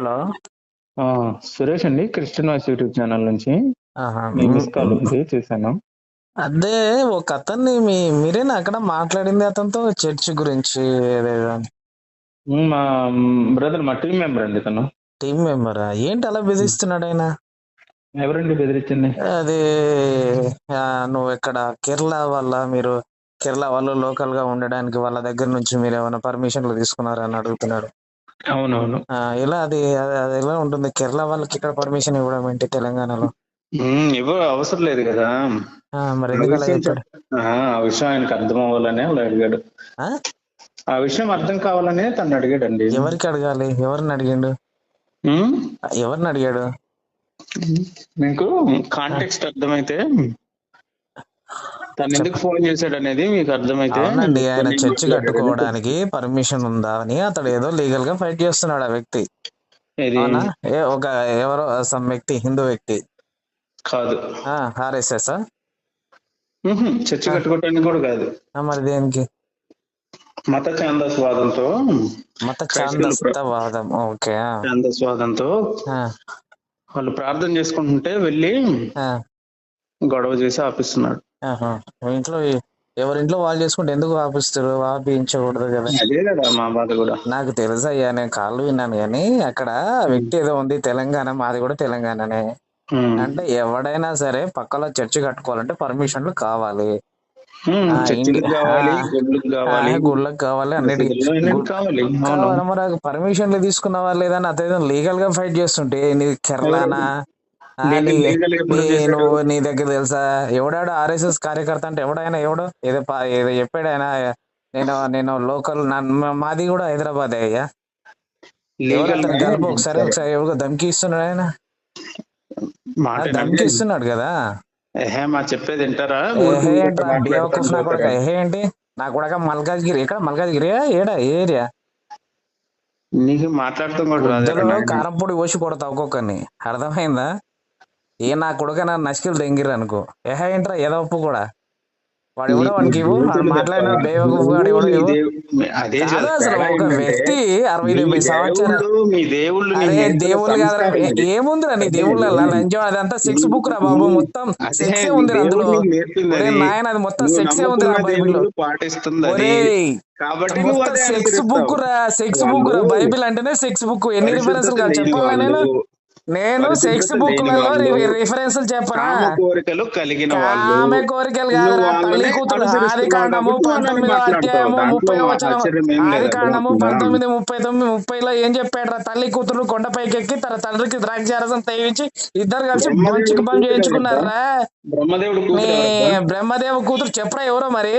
Hello. Suresh అండి Christian voice YouTube channel నుంచి. ఆహా. మీ మిస్ కాల్ ఉంది చూశాను. అదే ఒక అతన్ని మీ మీరేనా అక్కడ మాట్లాడింది అతనితో చర్చ్ గురించి మా బ్రదర్ మా టీం మెంబర్ అండి తను. టీం మెంబరా? ఏంటి అలా బెదిరిస్తున్నాడు ఆయన? ఎవరండి బెదిరించింది? అది నువ్వు ఇక్కడ కేరళ వల్ల మీరు కేరళ వాళ్ళు లోకల్గా ఉండడానికి వాళ్ళ దగ్గర నుంచి మీరు ఏమైనా పర్మిషన్లు తీసుకున్నారా అని అడుగుతున్నాడు. అవునవును. ఇలా అది అది ఎలా ఉంటుంది? కేరళ వాళ్ళకి ఇక్కడ పర్మిషన్ ఇవ్వడం ఏంటి తెలంగాణలో? ఇవ్వ అవసరం లేదు కదా. మరి ఆ, విషయం ఆయనకు అర్థం అవ్వాలనే అలా అడిగాడు. ఆ? విషయం అర్థం కావాలనే తను అడిగాడండి. ఎవరికి అడగాలి? ఎవరిని అడిగిండు? ఎవరిని అడిగాడు? మీకు కాంటెక్స్ట్ అర్థమైతే తను ఎందుకు ఫోన్ చేశాడు అనేది మీకు అర్థమైతే అవునండి ఆయన చర్చి. కట్టుకోవడానికి పర్మిషన్ ఉందా అని అతడు ఏదో లీగల్గా ఫైట్ చేస్తున్నాడు ఆ వ్యక్తి. అవునా? ఏ ఒక ఎవరో సమ్ వ్యక్తి హిందూ వ్యక్తి. కాదు. ఆర్ఎస్ఎస్ చర్చి కట్టుకోవటానికి కూడా కాదు. మరి దేనికి? మత ఛాందస్వాదంతో మత చాందస్తవాదం ఓకే ఛాందస్వాదంతో వాళ్ళు ప్రార్థన చేసుకుంటుంటే వెళ్ళి గొడవ చేసి ఆపిస్తున్నాడు. ఇంట్లో ఎవరింట్లో వాళ్ళు చేసుకుంటే ఎందుకు ఆపిస్తారు? ఆపించకూడదు కదా. అదే కదా మా బాధ కూడా. నాకు తెలుసు అయ్యా నేను కాళ్ళు విన్నాను కానీ అక్కడ వ్యక్తి ఏదో ఉంది తెలంగాణ మాది కూడా తెలంగాణనే. అంటే ఎవడైనా సరే పక్కలో చర్చి కట్టుకోవాలంటే పర్మిషన్లు కావాలి. గుళ్ళకి కావాలి. అన్నిటికీ కావాలి మరి పర్మిషన్లు తీసుకున్నావా లేదా అని అతను లీగల్గా ఫైట్ చేస్తుంటే నీ కేరళనా? నువ్వు నీ దగ్గర తెలుసా? ఎవడాడు ఆర్ఎస్ఎస్ కార్యకర్త అంటే ఎవడైనా ఎవడు? ఏదో ఏదో చెప్పాడు ఆయన నేను నేను లోకల్ మాది కూడా హైదరాబాద్ అయ్యా. ఒకసారి ఒకసారి ఎవరు ధమ్కి ఇస్తున్నాడు ఆయన? ధమ్కి ఇస్తున్నాడు కదా? మా చెప్పేది వింటారా? ఏహే ఏంటి? నా కొడక మల్కాజ్గిరి. ఎక్కడ మల్కాజ్గిరి? ఏడా? ఏరియా? నీకు మాట్లాడతాం కూడా రాదు ఇద్దరు ఎక్కడ. కారం పొడి పోసి కొడతా ఒక్కొక్కరిని. అర్థమైందా? ఏ నా కొడుక నా నసికలు దెంగిర్రు అనుకో. ఏహ ఏంట్రా ఏదో ఒప్పు కూడా. వాడు ఎవడో ఇవ్వు మాట్లాడిన అదే. అసలు ఒక వ్యక్తి అరవై డెబ్బై సంవత్సరాలు దేవుళ్ళు, కాదురా. ఏముందిరా నీ దేవుళ్ళ లంచం? అదంతా సెక్స్ బుక్ రా బాబు మొత్తం సెక్సే ఉంది అందులో. నాయన అది మొత్తం సెక్సే ఉంది రా బైబిల్లో ఒరే కాబట్టి సెక్స్. బుక్ రా సెక్స్ బుక్ రా బైబిల్ అంటేనే సెక్స్ బుక్. ఎన్ని రిఫరెన్స్లు లేని చెప్పాలా నేను? నేను సెక్స్ వాళ్ళు, రిఫరెన్స్లు చెప్పనా కామ కోరికలు కలిగిన ఆమె కోరికలు కాదురా వాళ్ళనే తల్లి కూతురు ఆది కాండము పంతొమ్మిదో. అధ్యాయము ముప్పై ఏం ఆది. కాండము? పంతొమ్మిది ముప్పై తొమ్మిది ముప్పైలో ఏం చెప్పాడు తల్లి కూతురు కొండపైకి ఎక్కి తన తండ్రికి ద్రాక్షారసం తేవించి ఇద్దరు కలిసి బ్రహ్మదేవుడు మంచికి పని కూతురు చేయించుకున్నారా బ్రహ్మదేవుడు? బ్రహ్మదేవ కూతురు చెప్పురా ఎవరో మరి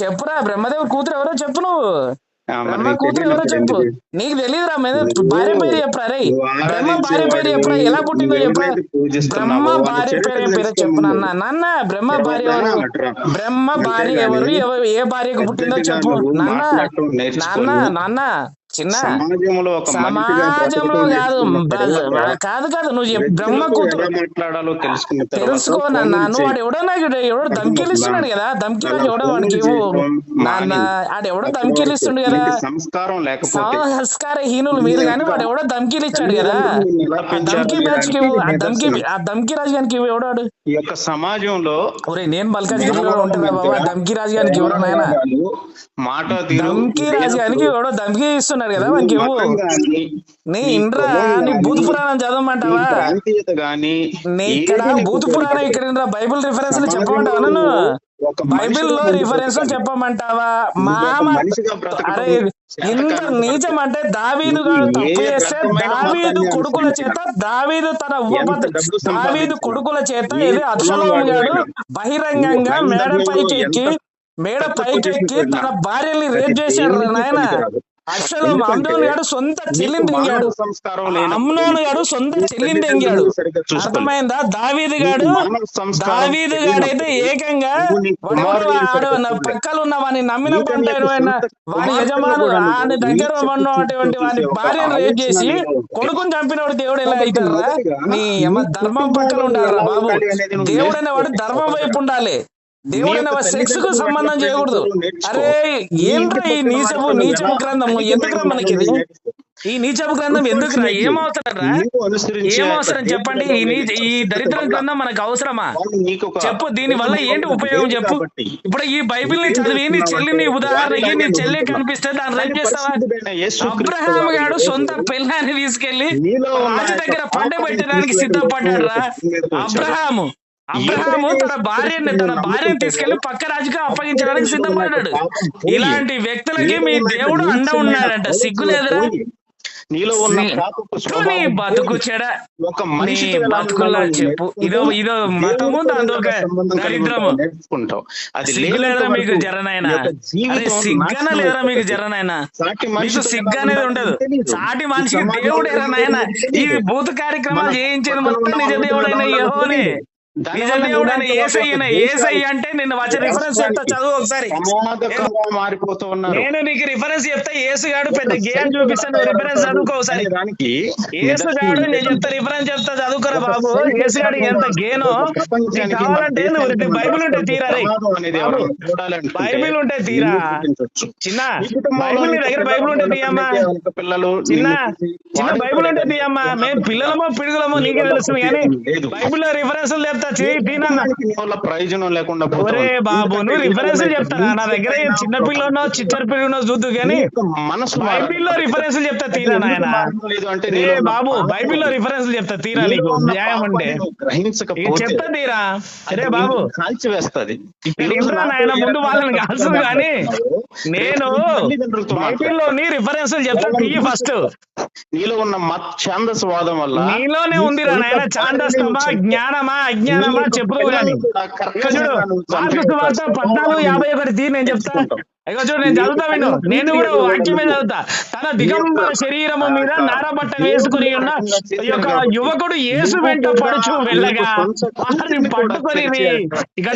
చెప్పురా బ్రహ్మదేవ కూతురు ఎవరో చెప్పు నువ్వు ఆ, మరి బ్రహ్మ నీకు కూతురు ఎవరో తెలియనప్పుడు చెప్పు ఎందుకు? నీకు తెలియదురా మీద నువ్వు- భార్య పేరు చెప్పురా రే నువ్వు బ్రహ్మ ఆరాధించే భార్య పేరు వాడిని చెప్పురా ఎలా పుట్టిందో నువ్వు చెప్పురా ఎవరైతే పూజిస్తున్నావో బ్రహ్మ వాళ్ళ భార్య చరిత్ర పేరు పేరు తెలుసుకో చెప్పు ముందు. నాన్న నాన్న బ్రహ్మ తర్వాత భార్య ఎవరు అట్రా. బ్రహ్మ భార్య అంతేగాని ఎవరు ఎవరు ఏ భార్యకు పుట్టిందో పెద్దగా చెప్పు నువ్వు నాన్న మాట్లాడటం నాన్న నేర్చుకొని నాన్న చిన్న సమాజంలో ఒక కాదు కాదు కాదు నువ్వు బ్రహ్మ వ్యక్తులతో కూతురు ఎలా మాట్లాడాలో తెలుసుకున్న తర్వాత తెలుసుకో ఫోన్లు నాన్న నువ్వు. వాడు ఎవడో నాకు ఎవడో ధమ్కీలు ఇస్తున్నాడు కదా ధమ్కీలు ఎవడో వాడికి నాన్న. ఆడు ఎవడో అప్పటి ధమ్కీలు వరకు ఇస్తుండు కదా సంస్కారం లేకపోతే సంస్కార హీనులు మీరు కానీ వాడు ఎవడో ధమ్కీలు ఇచ్చాడు కదా ధమ్కీ బ్యాచ్కి. ఆ ధమ్కీ. ఆ ధమ్కీ రాజుగానికి ఇవ్వు ఎవడాడు ఈ యొక్క సమాజంలో ఒరే నేను మల్కాజ్గిరిలో ఉంటున్నా బాబా ధమ్కీ రాజుగానికి ఎవడో నాయన మాట ధమ్కీ రాజుగానికి ఎవడో ధమ్కీ ఇస్తున్నాడు కదా ఇవ్వు మతం గాని, నీ కులం నీ భూత పురాణం చదవమంటావా? నీ ఇక్కడ భూత పురాణం. ఇక్కడ బైబిల్ రిఫరెన్స్లు సమాజంలో చెప్పమంటావా నన్ను? బైబిల్లో బ్రతకాలి. చెప్పమంటావా? మామ అరే ఇంత నీచం అంటే దావీదు గారు తప్పు చేస్తే దావీదు కొడుకుల చేత దావీదు తన డబ్బు దావీదు కొడుకుల చేత ఇది గాడు వాడివైనా, బహిరంగంగా మేడ పైకి ఎక్కి మేడ పైకి ఎక్కి తన భార్యని రేప్ చేశాడు నాయన. అమ్నోను గాడు సొంత చెల్లిని తెంగాడు అమ్నోను గాడు సొంత చెల్లిని తెంగాడు. అర్థమైందా? దావీదు గాడు దావీదు గాడైతే తెలియనప్పుడు ఏకంగా నువ్వు నీ. పక్కన ఉన్న వాని నమ్మిన నీకు పంట నీ యొక్క వాని వాని యజమాను ఆయన దగ్గర ఉన్నటువంటి వాని భార్యను రేప్ చేసి కొడుకుని చంపినవాడు దేవుడు ఎలా అవుతారా నీ ధర్మం పక్కన ఉండాలిరా బాబు. ఉండాలి నువ్వు దేవుడు అనేవాడు నేర్చుకో. ధర్మం వైపు ఉండాలి. దేవుడు సెక్స్కు సంబంధం చేయకూడదు. అరే ఏంట్రా ఈ నీచపు నీచపు ఎలా గ్రంథము? ఎందుకురా మనకి ఇది. ఈ నీచపు గ్రంథం ఎందుకురా? ఏమవుతారా నీవు అనుసరించే ఏం ఆ అవసరం? యొక్క చెప్పండి. ఈ దరిద్ర గ్రంథం మనకు అవసరమా? చెప్పు దీని వల్ల ఏంటి ఉపయోగం చెప్పు. ఇప్పుడు ఈ బైబిల్ని చదివి నీ చెల్లిని ఉదాహరణకి నీ చెల్లి కనిపిస్తే దాన్ని రేపు చేస్తావా? అబ్రహాం యేసు సొంత పిల్లాన్ని తీసుకెళ్ళి రాజు దగ్గర పండ పెట్టడానికి సిద్ధపడ్డాడు రా. అబ్రహాము. అబ్రహాము తన భార్యని తన భార్యను తీసుకెళ్ళి పక్క రాజుగా అప్పగించడానికి సిద్ధపడ్డాడు. ఇలాంటి వ్యక్తులకి మీ దేవుడు అండ ఉన్నాడంట. సిగ్గు లేదురా? నీలో ఉన్న బతుకు చెడ ఒక బతుకుల్లా ఉండాలో చెప్పు. ఇదో ఇదో మతము దాంతో దరిద్రము. అది లేదురా మీకు జరనైనా సిగ్గన లేదురా మీకు. జరనైనా మీకు సిగ్గు అనేది ఉండదు. సాటి ఎలా నాయన ఉండాలో ఈ. భూత కార్యక్రమాలు చేయించేది మొత్తం నిజ దేవుడైన ఎలా అంటే నిన్ను వచ్చి రిఫరెన్స్ చెప్తా చదువు ఒకసారి. ప్రమాదకరంగా మారిపోతూ ఉన్నారు. నేను నీకు రిఫరెన్స్ చెప్తా యేసుగాడు పెద్ద గేమ్ చూపిస్తాను రిఫరెన్స్ చదువుకో ఒకసారి. దానికి యేసుగాడు నేను చెప్తా రిఫరెన్స్ చెప్తా చదువుకోరా బాబు. యేసుగాడు ఎంత గేనో కావాలంటే నువ్వు బైబిల్ ఉంటే తీరా బైబిల్ ఉంటే తీరా. చిన్న బైబిల్ నీ దగ్గర బైబిల్ ఉంటే తీయమ్మా. పిల్లలు చిన్న చిన్న బైబిల్ ఉంటే తీయమ్మా. మేము పిల్లలమో పిడుగులమో నీకే తెలుస్తుంది కానీ లేదు. బైబిల్లో రిఫరెన్స్ చెప్తా తీ- తీనన్నా దానికి నీ వల్ల ప్రయోజనం లేకుండా ఒరే. బాబు నువ్వు రిఫరెన్స్ చెప్తారా నా దగ్గర చిన్న పిల్లనో చిచ్చర పిల్లనో చూద్దు కానీ మనసు బైబిల్లో రిఫరెన్స్ చెప్తా తీరా నాయన. బాబు బైబిల్లో రిఫరెన్స్ చెప్తా తీరా నీకు. న్యాయం అంటే చెప్తా తీరా. అరే బాబు. ఇక్కడ ఇంద్రా నాయన ముందు వాళ్ళని కాల్చదు కానీ. నేను. బైబిల్లోని రిఫరెన్స్ చెప్తా తీయి ఫస్ట్ నీలో ఉన్న మత్ ఛాందస్వాదం వల్ల నీలోనే ఉందిరా నాయన. చాందస్తమా జ్ఞానమా అజ్ఞానమా చెప్పుదు కానీ చూడు పద్నాలుగు యాభై ఒకటి తీ నేను చెప్తా ఇక చూడు నేను చదువుతా విను. నేను కూడా వాక్యమే చదువుతా. తన దిగంబర శరీరము మీద నారబట్ట వేసుకుని ఉన్న యొక్క యువకుడు యేసు వెంట పడుచు వెళ్ళగా పట్టుకొని ఇక్కడ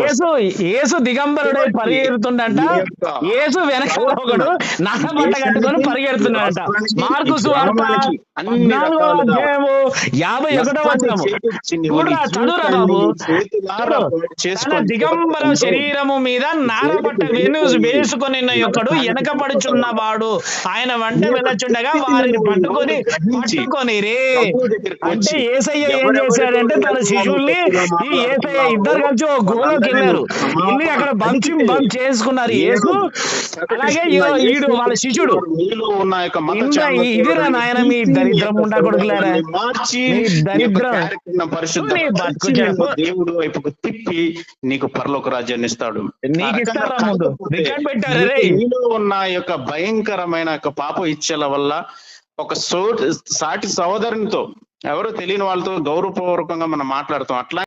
యేసు యేసు దిగంబరుడై పరిగెడుతుండంట. యేసు వెనక ఒకడు నారబట్ట కట్టుకొని పరిగెడుతున్నాడంట. మార్కు సువార్త అధ్యాయము యాభై ఒకటో వచనము. చూడరా చదువురా బాబు. దిగంబర శరీరము మీద నారబట్ట వెను వేసుకొని యొక్కడు వెనకబడుచున్నవాడు ఆయన వంట వెళ్ళచుండగా వారిని పట్టుకొని పట్టుకొని రే అంటే ఏసయ్య ఏం చేశాడంటే తన శిశువుల్ని ఈ ఏసయ్య ఇద్దరు కలిసి ఓ గుహలోకి వెళ్ళారు వెళ్ళి అక్కడ బంచి బంచ్ చేసుకున్నారు. యేసు అలాగే ఈడు వాళ్ళ శిష్యుడు. ఇదిరా నాయన మీ దరిద్రం ఉండా కొడుకులారా. మార్చి దరిద్రం. పరిశుద్ధ దేవుడు వైపుకు తిప్పి నీకు పరలోక రాజ్యాన్ని ఇస్తాడు. నీకు ఇస్తారా ముందు? రికార్డ్ పెట్టారు. నీలో ఉన్న యొక్క భయంకరమైన యొక్క పాప ఇచ్చల వల్ల ఒక సో సాటి సోదరునితో ఎవరో తెలియని వాళ్ళతో గౌరవపూర్వకంగా మనం మాట్లాడుతాం అట్లా